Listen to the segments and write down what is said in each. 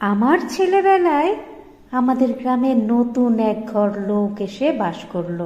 আমার ছেলেবেলায় আমাদের গ্রামে নতুন এক ঘর লোক এসে বাস করল।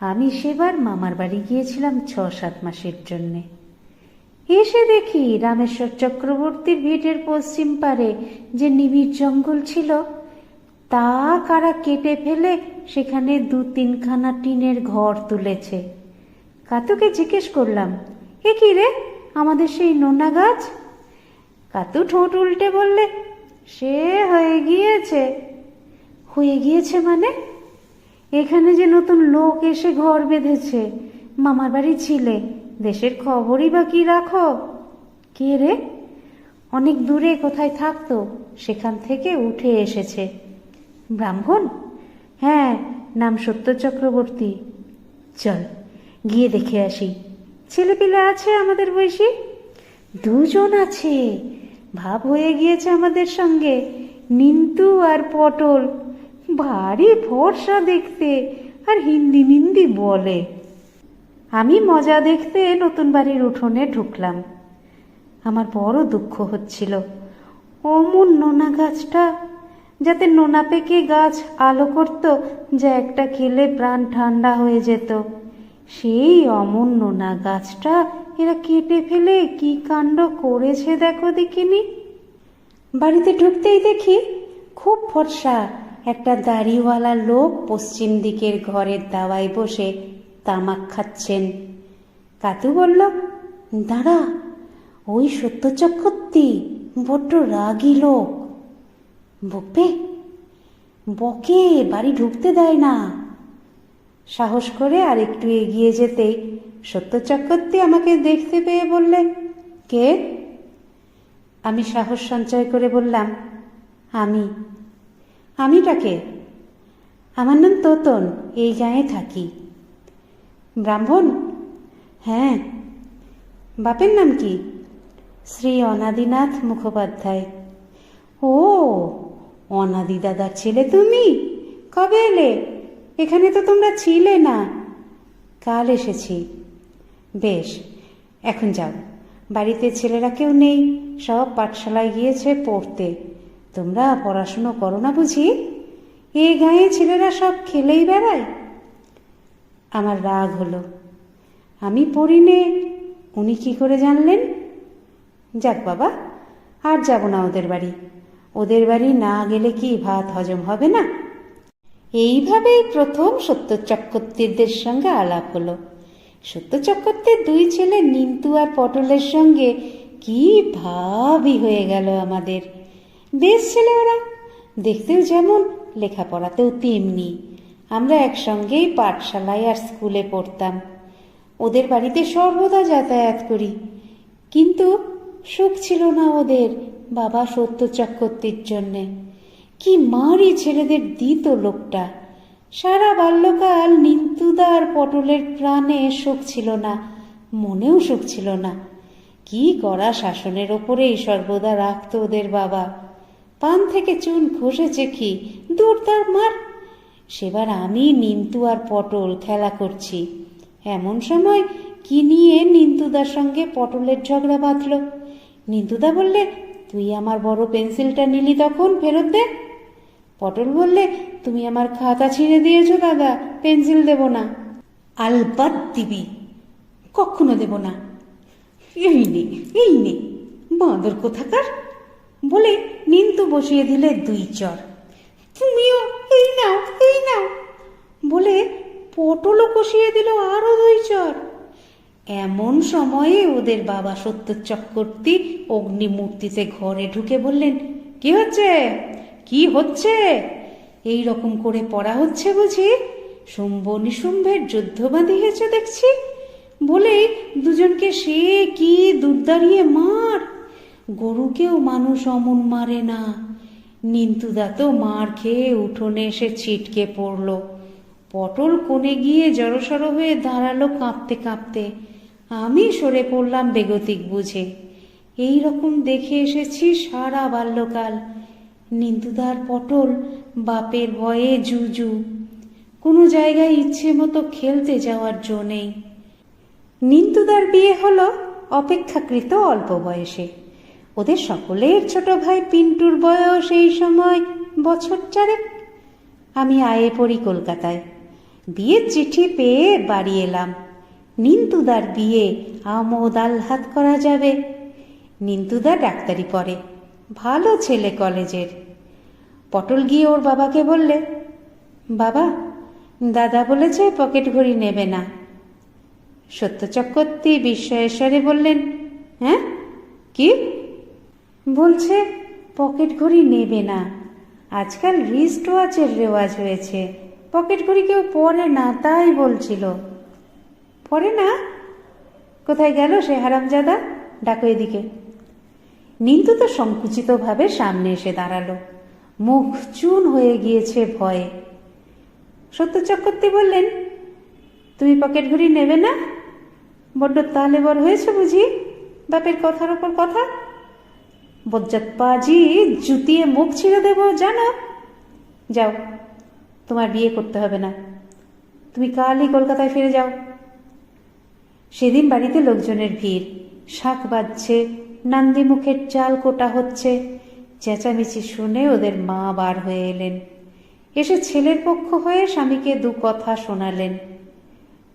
আমি সেবার মামার বাড়ি গিয়েছিলাম ছ সাত মাসের জন্যে। এসে দেখি রামেশ্বর চক্রবর্তীর ভিটের পশ্চিম পারে যে নিবিড় জঙ্গল ছিল, তা কারা কেটে ফেলে সেখানে দু তিনখানা টিনের ঘর তুলেছে। কাতুকে জিজ্ঞেস করলাম, এ কি রে? আমাদের সেই নোনা গাছ? কাতু ঠোঁট উল্টে বললে সে হয়ে গিয়েছে। হয়ে গিয়েছে মানে? এখানে যে নতুন লোক এসে ঘর বেঁধেছে। মামার বাড়ি ছিলে। দেশের খবরই বা কি রাখো? কে রে? অনেক দূরে কোথায় থাকতো, সেখান থেকে উঠে এসেছে। ব্রাহ্মণ? হ্যাঁ নাম সত্য চক্রবর্তী। চল, গিয়ে দেখে আসি। ছেলেপিলে আছে আমাদের বয়সী দুজন আছে। ভাব হয়ে গিয়েছে আমাদের সঙ্গে। নিন্তু আর পটল। ভারী ফর্সা দেখতে আর হিন্দি মিন্দি বলে। আমি মজা দেখতে নতুন বাড়ির উঠোনে ঢুকলাম। আমার বড় দুঃখ হচ্ছিল। অমন নোনা গাছটা, যাতে নোনা পেকে গাছ আলো করত, যা একটা খেলে প্রাণ ঠান্ডা হয়ে যেত। সেই অমন না গাছটা এরা কেটে ফেলে কি কাণ্ড করেছে দেখো দেখিনি? বাড়িতে ঢুকতেই দেখি খুব ফর্সা একটা দাড়িওয়ালা লোক পশ্চিম দিকের ঘরের দাওয়ায় বসে তামাক খাচ্ছেন। কাতু বলল, দাঁড়া, ওই সত্য চক্রবর্তী বড্ড রাগী লোক। বকবে বকে, বাড়ি ঢুকতে দেয় না। সাহস করে আর একটু এগিয়ে যেতেই সত্য চক্রবর্তী আমাকে দেখতে পেয়ে বললে, কে? আমি সাহস সঞ্চয় করে বললাম, আমি। আমিটাকে আমার নাম তোতন, এই গাঁয়ে থাকি। ব্রাহ্মণ? হ্যাঁ। বাপের নাম কি? শ্রী অনাদিনাথ মুখোপাধ্যায়। ও অনাদি দাদার ছেলে তুমি? কবে এলে? এখানে তো তোমরা ছিলে না। কাল এসেছি। বেশ, এখন যাও। বাড়িতে ছেলেরা কেউ নেই, সব পাঠশালায় গিয়েছে পড়তে। তোমরা পড়াশুনো করো না বুঝি? এ গাঁয়ে ছেলেরা সব খেলেই বেড়ায়? আমার রাগ হলো। আমি পড়ি নে উনি কি করে জানলেন? যাক বাবা, আর যাব না ওদের বাড়ি। ওদের বাড়ি না গেলে কি ভাত হজম হবে না? এইভাবেই প্রথম সত্য চক্রবর্তীদের সঙ্গে আলাপ হলো। সত্য চক্রবর্তীর দুই ছেলে নিন্তু আর পটলের সঙ্গে কি ভাবই হয়ে গেল আমাদের। বেশ ছেলে ওরা। দেখতেও যেমন লেখাপড়াতেও তেমনি। আমরা একসঙ্গেই পাঠশালায় আর স্কুলে পড়তাম। ওদের বাড়িতে সর্বদা যাতায়াত করি। কিন্তু সুখ ছিল না ওদের বাবা সত্য চক্রবর্তীর জন্যে। কি মারি ছেলেদের দিত লোকটা? সারা বাল্যকাল নিন্তুদার পটলের প্রাণে সুখ ছিল না, মনেও সুখ ছিল না। কি করা শাসনের ওপরেই সর্বদা রাখত ওদের বাবা। পান থেকে চুন খসেছে কি? দূর তার মার। সেবার আমি নিন্তু আর পটল খেলা করছি। এমন সময় কি নিয়ে নিন্তুদার সঙ্গে পটলের ঝগড়া বাঁধল? নিন্তুদা বললে, তুই আমার বড় পেন্সিলটা নিলি তখন, ফেরত দে। পটল বললে, তুমি আমার খাতা ছিঁড়ে দিয়েছ, দাদা, পেন্সিল দেব না। আলবাত দিবি, কখনো দেব না। এই নে এই নে, বাঁদর কোথাকার? বলে নিন্তু বসিয়ে দিলে দুই চর। তুমিও এই নাও এই নাও। বলে পটলও কষিয়ে দিল আরও দুই চর। এমন সময়ে ওদের বাবা সত্য চক্রবর্তী অগ্নিমূর্তিতে ঘরে ঢুকে বললেন, কি হচ্ছে? কি হচ্ছে? এই রকম করে পড়া হচ্ছে বুঝি? শুম্ভ নিশুম্ভের যুদ্ধ বাঁধিয়েছ দেখছি। বলেই দুজনকে সে কি দুর্দারিয়ে মার? গরুকেও মানুষ অমন মারে না। নিন্তুদা তো মার খেয়ে উঠোনে এসে ছিটকে পড়ল। পটল কোণে গিয়ে জড়সড় হয়ে দাঁড়াল কাঁপতে কাঁপতে। আমি সরে পড়লাম বেগতিক বুঝে। এই রকম দেখে এসেছি সারা বাল্যকাল। নিন্দুদার পটল বাপের ভয়ে জুজু। কোনো জায়গায় ইচ্ছে মতো খেলতে যাওয়ার জো নেই। নিন্দুদার বিয়ে হলো অপেক্ষাকৃত অল্প বয়সে। ওদের সকলের ছোট ভাই পিন্টুর বয়স এই সময় বছর চারেক। আমি আয়ে পড়ি কলকাতায়। বিয়ের চিঠি পেয়ে বাড়ি এলাম। নিন্তুদার বিয়ে আমোদ আহ্লাদ করা যাবে। নিন্তুদা ডাক্তারি পড়ে। ভালো ছেলে কলেজের। পটল গিয়ে ওর বাবাকে বললে, বাবা, দাদা বলেছে পকেট ঘড়ি নেবে না। সত্য চক্রবর্তী বিস্ময়েশ্বরে বললেন হ্যাঁ? কি? বলছে পকেট ঘড়ি নেবে না। আজকাল রিস্ট ওয়াচের রেওয়াজ হয়েছে। পকেট ঘড়ি কেউ পরে না, তাই বলছিল। পরে না? কোথায় গেল সে হারামজাদা? ডাকো এদিকে। নিন্তু তো সংকুচিতভাবে সামনে এসে দাঁড়াল। মুখ চুন হয়ে গিয়েছে ভয়ে। সত্য চক্রবর্তী বললেন, তুমি পকেট ঘড়ি নেবে না? বড্ড তালে বড় হয়েছে বুঝি? বাপের কথার ওপর কথা? বজ্জাত পাজি জুতিয়ে মুখ ছিঁড়ে দেব, জানো? যাও, তোমার বিয়ে করতে হবে না। তুমি কালই কলকাতায় ফিরে যাও। সেদিন বাড়িতে লোকজনের ভিড়। শাক বাজছে নান্দি মুখের চাল কোটা হচ্ছে। চেঁচামেচি শুনে ওদের মা বার হয়ে এলেন। এসে ছেলের পক্ষ হয়ে স্বামীকে দু কথা শোনালেন।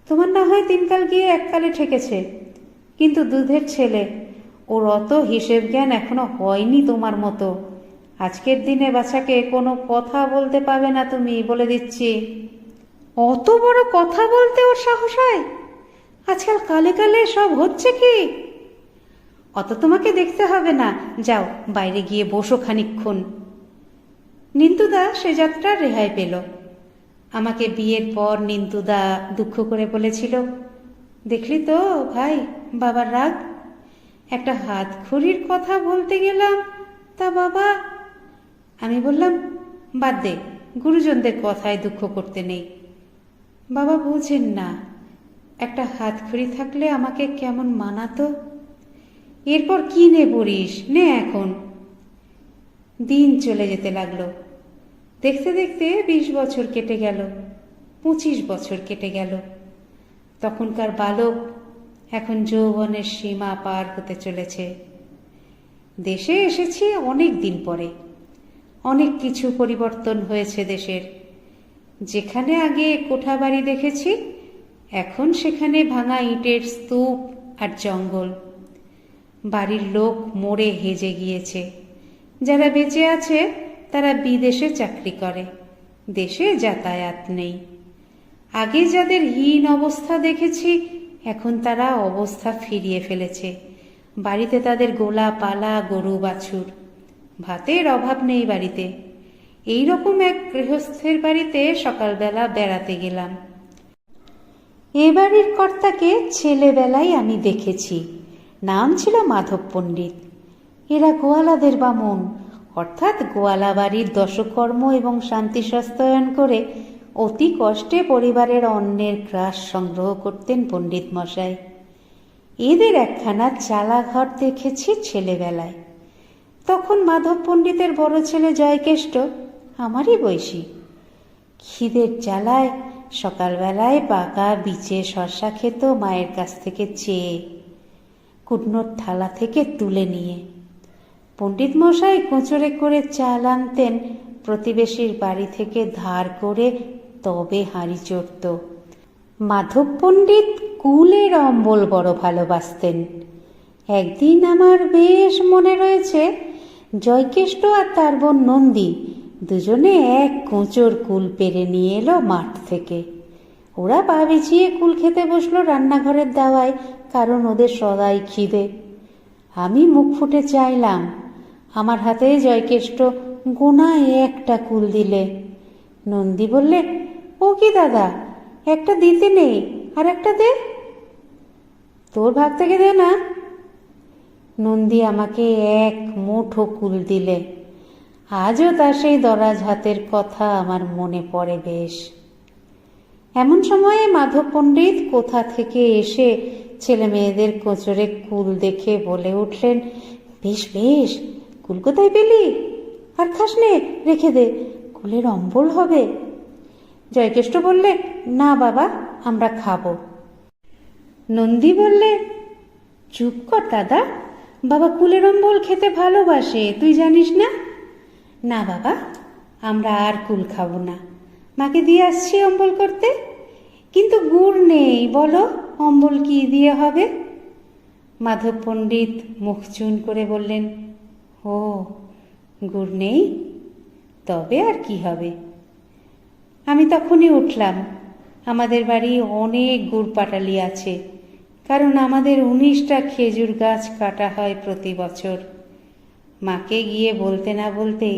তোমার না হয় তিনকাল গিয়ে এককালে ঠেকেছে। কিন্তু দুধের ছেলে, ওর অত হিসেব জ্ঞান এখনও হয়নি তোমার মতো। আজকের দিনে বাচ্চাকে কোনো কথা বলতে পাবে না তুমি বলে দিচ্ছি। অত বড় কথা বলতে ওর সাহস হয়? আজকাল কালে কালে সব হচ্ছে কি? অত তোমাকে দেখতে হবে না। যাও, বাইরে গিয়ে বসো খানিক্ষণ নিন্তুদা সে যাত্রার রেহাই পেল। আমাকে বিয়ের পর নিন্তুদা দুঃখ করে বলেছিল, দেখলি তো ভাই, বাবার রাগ? একটা হাত খড়ির কথা বলতে গেলাম, তা বাবা? আমি বললাম, বাদ দে, গুরুজনদের কথায় দুঃখ করতে নেই। বাবা বুঝেন না, একটা হাত হাতখড়ি থাকলে আমাকে কেমন মানাতো? এরপর কি নে পড়িস? নে এখন। দিন চলে যেতে লাগল। দেখতে দেখতে বিশ বছর কেটে গেল, পঁচিশ বছর কেটে গেল। তখনকার বালক এখন যৌবনের সীমা পার হতে চলেছে। দেশে এসেছি অনেক দিন পরে। অনেক কিছু পরিবর্তন হয়েছে দেশের। যেখানে আগে কোঠা বাড়ি দেখেছি, এখন সেখানে ভাঙা ইটের স্তূপ আর জঙ্গল। বাড়ির লোক মরে হেজে গিয়েছে। যারা বেঁচে আছে, তারা বিদেশে চাকরি করে। দেশে যাতায়াত নেই। আগে যাদের হীন অবস্থা দেখেছি, এখন তারা অবস্থা ফিরিয়ে ফেলেছে। বাড়িতে তাদের গোলা পালা, গরু বাছুর। ভাতের অভাব নেই বাড়িতে। এই রকম এক গৃহস্থের বাড়িতে সকালবেলা বেড়াতে গেলাম। এ বাড়ির কর্তাকে ছেলেবেলায় আমি দেখেছি। নাম ছিল মাধব পণ্ডিত। এরা গোয়ালাদের বামুন। অর্থাৎ গোয়ালা বাড়ির দশকর্ম এবং শান্তি সস্তায়ন করে অতি কষ্টে পরিবারের অন্যের গ্রাস সংগ্রহ করতেন পণ্ডিত মশাই। এদের একখানা চালা ঘর দেখেছি ছেলেবেলায়। তখন মাধব পণ্ডিতের বড় ছেলে জয়কেষ্ট আমারই বয়সী। খিদের জ্বালায় সকালবেলায় পাকা বিচে শসা খেত মায়ের কাছ থেকে চেয়ে। কুটনোর থালা থেকে তুলে নিয়ে। পণ্ডিত মশাই কোঁচড়ে করে চাল আনতেন, প্রতিবেশীর বাড়ি থেকে ধার করে তবে হাঁড়ি চড়ত। মাধব পণ্ডিত কুলের অম্বল বড় ভালোবাসতেন। একদিন আমার বেশ মনে রয়েছে, জয়কেষ্ট আর তার বোন নন্দী দুজনে এক কোঁচর কুল পেরে নিয়ে এলো মাঠ থেকে। ওরা পা বিছিয়ে কুল খেতে বসল রান্নাঘরের দাওয়ায়, কারণ ওদের সদাই খিদে। আমি মুখ ফুটে চাইলাম, আমার হাতে জয়কেষ্ট গোনা একটা কুল দিলে। নন্দী বললে, ও কি দাদা, একটা দিতে নেই, আর একটা দে? তোর ভাগ থেকে দে না। নন্দী আমাকে এক মুঠো কুল দিলে। আজও তার সেই দরাজ হাতের কথা আমার মনে পড়ে বেশ। এমন সময়ে মাধব পণ্ডিত কোথা থেকে এসে ছেলে মেয়েদের কোচরে কুল দেখে বলে উঠলেন, বেশ বেশ, কুল কোথায় পেলি? আর খাস নে, রেখে দে, কুলের অম্বল হবে। জয়কেষ্ট বললে, না বাবা, আমরা খাব। নন্দী বললে, চুপ কর দাদা, বাবা কুলের অম্বল খেতে ভালোবাসে, তুই জানিস না? না বাবা, আমরা আর কুল খাব না। মাকে দিয়ে আসছি অম্বল করতে? কিন্তু গুড় নেই, বলো, অম্বল কি দিয়ে হবে? মাধব পণ্ডিত মুখ চুন করে বললেন, ও, গুড় নেই? তবে আর কি হবে? আমি তখনই উঠলাম। আমাদের বাড়ি অনেক গুড় পাটালি আছে, কারণ আমাদের উনিশটা খেজুর গাছ কাটা হয় প্রতি বছর। মাকে গিয়ে বলতে না বলতেই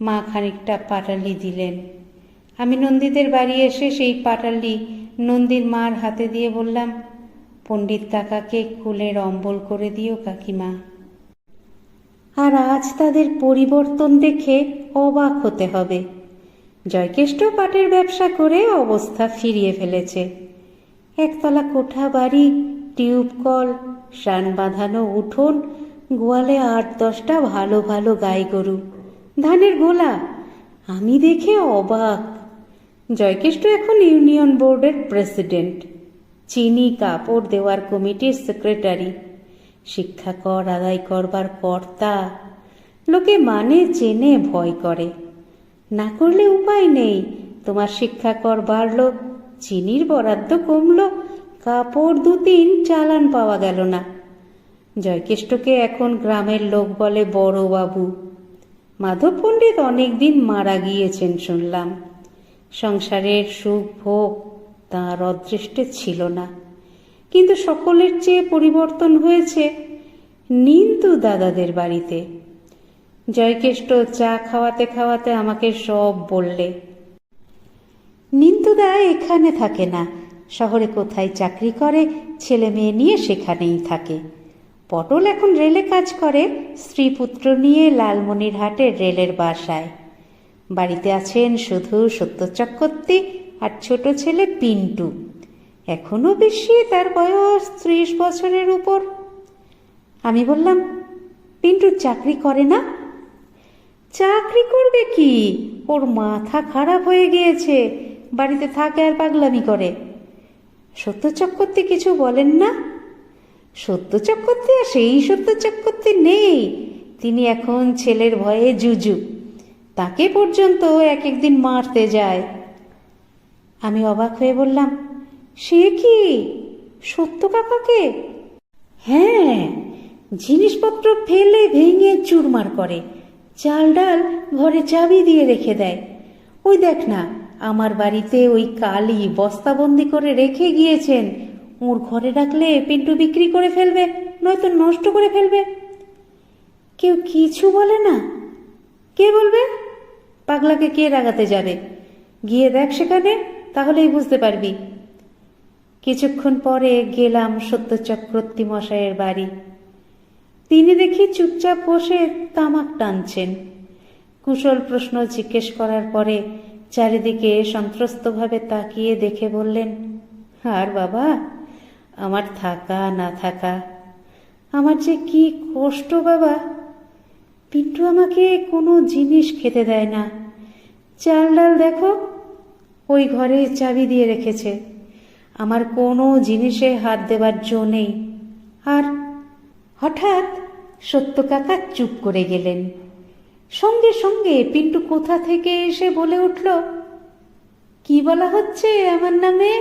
মা খানিকটা পাটালি দিলেন। আমি নন্দীদের বাড়ি এসে সেই পাটালি নন্দীর মার হাতে দিয়ে বললাম, পণ্ডিত কাকাকে কুলের অম্বল করে দিও কাকিমা। আর আজ তাদের পরিবর্তন দেখে অবাক হতে হবে। জয়কেষ্ট পাটের ব্যবসা করে অবস্থা ফিরিয়ে ফেলেছে। একতলা কোঠা বাড়ি, টিউব কল শান বাঁধানো উঠোন, গোয়ালে আট দশটা ভালো ভালো গাই গরু, ধানের গোলা। আমি দেখে অবাক। জয়কেষ্ট এখন ইউনিয়ন বোর্ডের প্রেসিডেন্ট। চিনি কাপড় দেওয়ার কমিটির সেক্রেটারি। শিক্ষা কর আদায় করবার কর্তা। লোকে মানে চেনে, ভয় করে। না করলে উপায় নেই। তোমার শিক্ষা কর বাড়লো, চিনির বরাদ্দ কমলো, কাপড় দু তিন চালান পাওয়া গেল না। জয়কেষ্টকে এখন গ্রামের লোক বলে বড় বাবু মাধব পণ্ডিত অনেকদিন মারা গিয়েছেন শুনলাম। সংসারের সুখ ভোগ তাঁর অদৃষ্টে ছিল না। কিন্তু সকলের চেয়ে পরিবর্তন হয়েছে নিন্দু দাদাদের বাড়িতে। জয়কেষ্ট চা খাওয়াতে খাওয়াতে আমাকে সব বললে, নিন্দুদা এখানে থাকে না, শহরে কোথায় চাকরি করে, ছেলে মেয়ে নিয়ে সেখানেই থাকে। পটল এখন রেলে কাজ করে স্ত্রী পুত্র নিয়ে লালমনিরহাটের রেলের বাসায়। বাড়িতে আছেন শুধু সত্য চক্রবর্তী আর ছোট ছেলে পিন্টু। এখনও বেশি তার বয়স ত্রিশ বছরের উপর। আমি বললাম, পিন্টু চাকরি করে না? চাকরি করবে কি? ওর মাথা খারাপ হয়ে গিয়েছে। বাড়িতে থাকে আর পাগলামি করে। সত্য চক্রবর্তী কিছু বলেন না? সত্য চক্রবর্তী আর সেই সত্য চক্রবর্তী নেই। তিনি এখন ছেলের ভয়ে জুজু। তাকে পর্যন্ত এক একদিন মারতে যায়। আমি অবাক হয়ে বললাম, সে কি? সত্য কাকাকে? হ্যাঁ জিনিসপত্র ফেলে ভেঙে চুরমার করে। চাল ডাল ঘরে চাবি দিয়ে রেখে দেয়। ওই দেখ না, আমার বাড়িতে ওই কালি বস্তাবন্দি করে রেখে গিয়েছেন। ওর ঘরে রাখলে পিন্টু বিক্রি করে ফেলবে, নয়তো নষ্ট করে ফেলবে। কেউ কিছু বলে না কে বলবে? পাগলাকে কে রাগাতে যাবে? গিয়ে দেখ সেখানে, তাহলেই বুঝতে পারবি। কিছুক্ষণ পরে গেলাম সত্য চক্রবর্তী মশাইয়ের বাড়ি। তিনি দেখি চুপচাপ বসে তামাক টানছেন। কুশল প্রশ্ন জিজ্ঞেস করার পরে চারিদিকে সন্ত্রস্তভাবে তাকিয়ে দেখে বললেন, আর বাবা, আমার থাকা না থাকা, আমার যে কি কষ্ট বাবা পিন্টু আমাকে কোনো জিনিস খেতে দেয় না। চাল ডাল দেখো, ওই ঘরে চাবি দিয়ে রেখেছে। আমার কোনো জিনিসে হাত দেবার জো নেই। আর হঠাৎ সত্য কাকা চুপ করে গেলেন। সঙ্গে সঙ্গে পিন্টু কোথা থেকে এসে বলে উঠল, কি বলা হচ্ছে আমার নামে?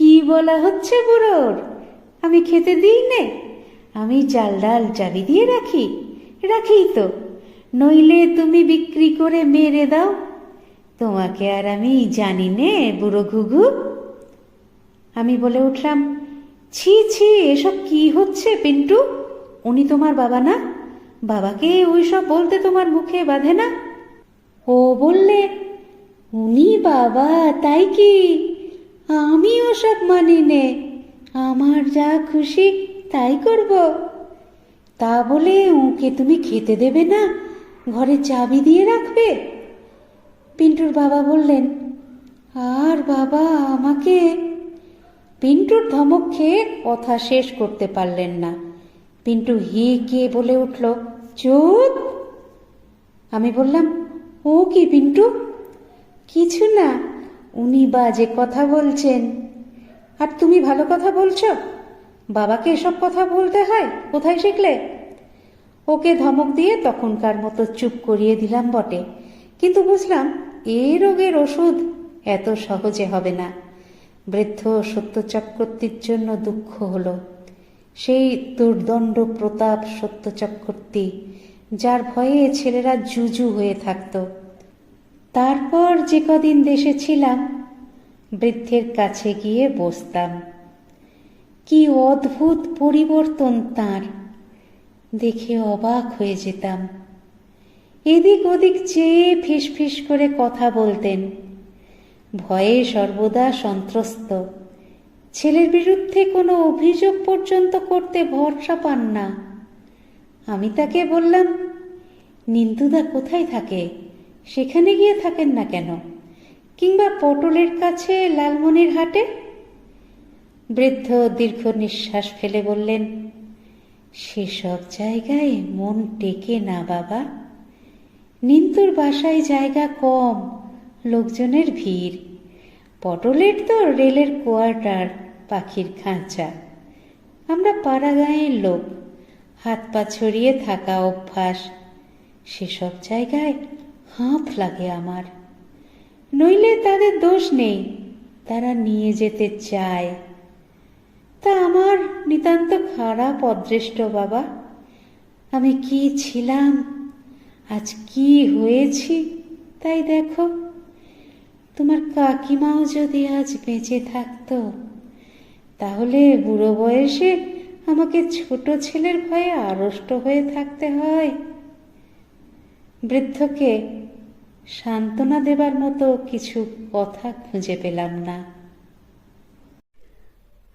কি বলা হচ্ছে বুড়োর? আমি খেতে দিই নে। আমি চাল ডাল চাবি দিয়ে রাখি। রাখি তো। নইলে তুমি বিক্রি করে মেরে দাও। তোমাকে আর আমি জানি নে, বুড়ো ঘুঘু। আমি বলে উঠলাম, ছি ছি, এসব কি হচ্ছে পিন্টু? উনি তোমার বাবা না? বাবাকে ওই সব বলতে তোমার মুখে বাঁধে না? ও বললে, উনি বাবা, তাই কি? আমি ওসব মানি নে। আমার যা খুশি তাই করব। তা বলে ওকে তুমি খেতে দেবে না? ঘরে চাবি দিয়ে রাখবে? পিন্টুর বাবা বললেন, আর বাবা আমাকে? পিন্টুর ধমক খেয়ে কথা শেষ করতে পারলেন না। পিন্টু হি কে বলে উঠল চুপ আমি বললাম, ও কি পিন্টু? কিছু না, উনি বাজে কথা বলছেন। আর তুমি ভালো কথা বলছো? বাবাকে এসব কথা বলতে হয়? কোথায় শিখলে? ওকে ধমক দিয়ে তখনকার মতো চুপ করিয়ে দিলাম বটে। কিন্তু বুঝলাম এ রোগের ওষুধ এত সহজে হবে না। বৃদ্ধ সত্য চক্রবর্তীর জন্য দুঃখ হলো। সেই দুর্দণ্ড প্রতাপ সত্য চক্রবর্তী যার ভয়ে ছেলেরা জুজু হয়ে থাকত। তারপর যে কদিন দেশে ছিলাম, বৃদ্ধের কাছে গিয়ে বসতাম। কি অদ্ভুত পরিবর্তন তার। দেখে অবাক হয়ে যেতাম। এদিক ওদিক চেয়ে ফিস ফিস করে কথা বলতেন। ভয়ে সর্বদা সন্ত্রস্ত। ছেলের বিরুদ্ধে কোনো অভিযোগ পর্যন্ত করতে ভরসা পান না। আমি তাকে বললাম, নিন্দুদা কোথায় থাকে? সেখানে গিয়ে থাকেন না কেন? কিংবা পটলের কাছে লালমনির হাটে বৃদ্ধ দীর্ঘ নিঃশ্বাস ফেলে বললেন, সেসব জায়গায় মন টেকে না বাবা। নিন্তুর বাসায় জায়গা কম, লোকজনের ভিড়। পটলের তো রেলের কোয়ার্টার, পাখির খাঁচা। আমরা পাড়া গাঁয়ের লোক, হাত পা ছড়িয়ে থাকা অভ্যাস। সেসব জায়গায় হাঁপ লাগে আমার। নইলে তাদের দোষ নেই, তারা নিয়ে যেতে চায়। তা আমার নিতান্ত খারাপ অদৃষ্ট বাবা। আমি কি ছিলাম? আজ কি হয়েছি? তাই দেখো। তোমার কাকিমাও যদি আজ বেঁচে থাকতো, তাহলে বুড়ো বয়সে আমাকে ছোট ছেলের ভয়ে আড়ষ্ট হয়ে থাকতে হয়। বৃদ্ধকে সান্ত্বনা দেবার মতো কিছু কথা খুঁজে পেলাম না।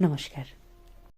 Namaskar.